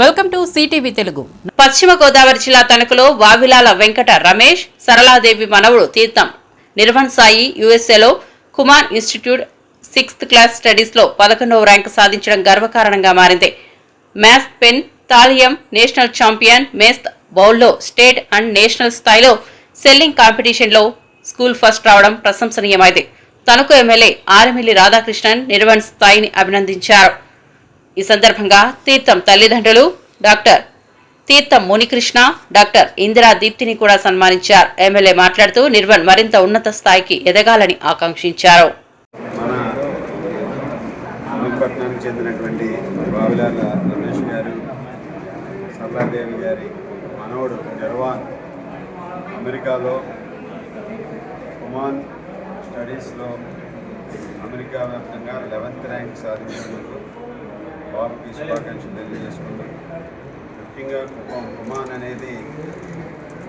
Welcome to CTV Telugu. పశ్చిమ గోదావరి జిల్లా తణుకులో వావిలాల వెంకట రమేష్ సరళాదేవి మనవుడు తీర్థం నిర్వహణ్ సాయి యుఎస్ఏలో కుమార్ ఇన్స్టిట్యూట్ సిక్స్త్ క్లాస్ స్టడీస్లో పదకొండవ ర్యాంకు సాధించడం గర్వకారణంగా మారింది. Maths pentathlon national champion మేస్త్ బౌల్లో స్టేట్ అండ్ నేషనల్ స్థాయిలో సెల్లింగ్ కాంపిటీషన్లో స్కూల్ ఫస్ట్ రావడం ప్రశంసనీయమైంది. తణుకు ఎమ్మెల్యే ఆరమిల్లి రాధాకృష్ణన్ నిర్వహణ్ స్థాయిని అభినందించారు. ఈ సందర్భంగా తీర్థం తల్లిదండ్రులు డాక్టర్ తీర్థం మునికృష్ణ డాక్టర్ ఇందిరా దీప్తిని కూడా సన్మానించారు. ఎమ్మెల్యే మాట్లాడుతూ నిర్వన్ మరింత ఉన్నత స్థాయికి ఎదగాలని ఆకాంక్షించారు. మన చెందినటువంటి బావిలాల రమేష్ గారు సరళాదేవి గారి మనవడు నిర్వాన్ అమెరికాలో కుమాన్ స్టడీస్లో అమెరికా వ్యాప్తంగా లెవెన్త్ ర్యాంక్ సాధించినందుకు బాబుకి శుభాకాంక్షలు తెలియజేసుకుంటూ ముఖ్యంగా కుమాన్ కుమాన్ అనేది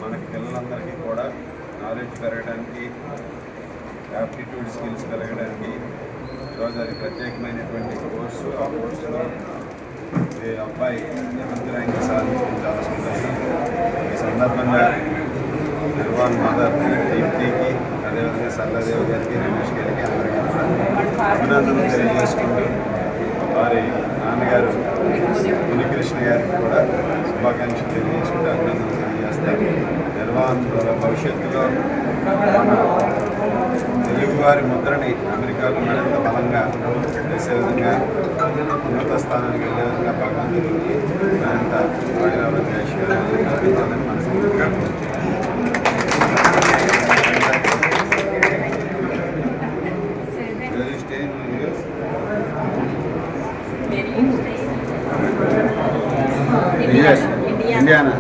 మనకి పిల్లలందరికీ కూడా నాలెడ్జ్ పెరగడానికి యాప్టిట్యూడ్ స్కిల్స్ పెరగడానికి ఈరోజు అది ప్రత్యేకమైనటువంటి కోర్సు. ఆ కోర్సులో అబ్బాయి లెవెన్త్ ర్యాంక్ సాధించడం చాలా సంతోషం ఈ సందర్భంగా నిర్వాన్ మదర్ దీప్తికి అదేవిధంగా సల్లదేవ్ గారికి రమేష్ గారికి అందరికీ అభినందనలు తెలియజేసుకుంటూ వారి నాన్నగారు మునికృష్ణ గారికి కూడా శుభాకాంక్షలు తెలియజేసుకుంటే అభినందనలు తెలియజేస్తారు నిర్వాణ్ భవిష్యత్తులో మన తెలుగువారి ముద్రని అమెరికాలో మరింత బలంగా చేసే విధంగా ఉన్నత స్థానానికి వెళ్ళే విధంగా భగవంతుడు Indiana.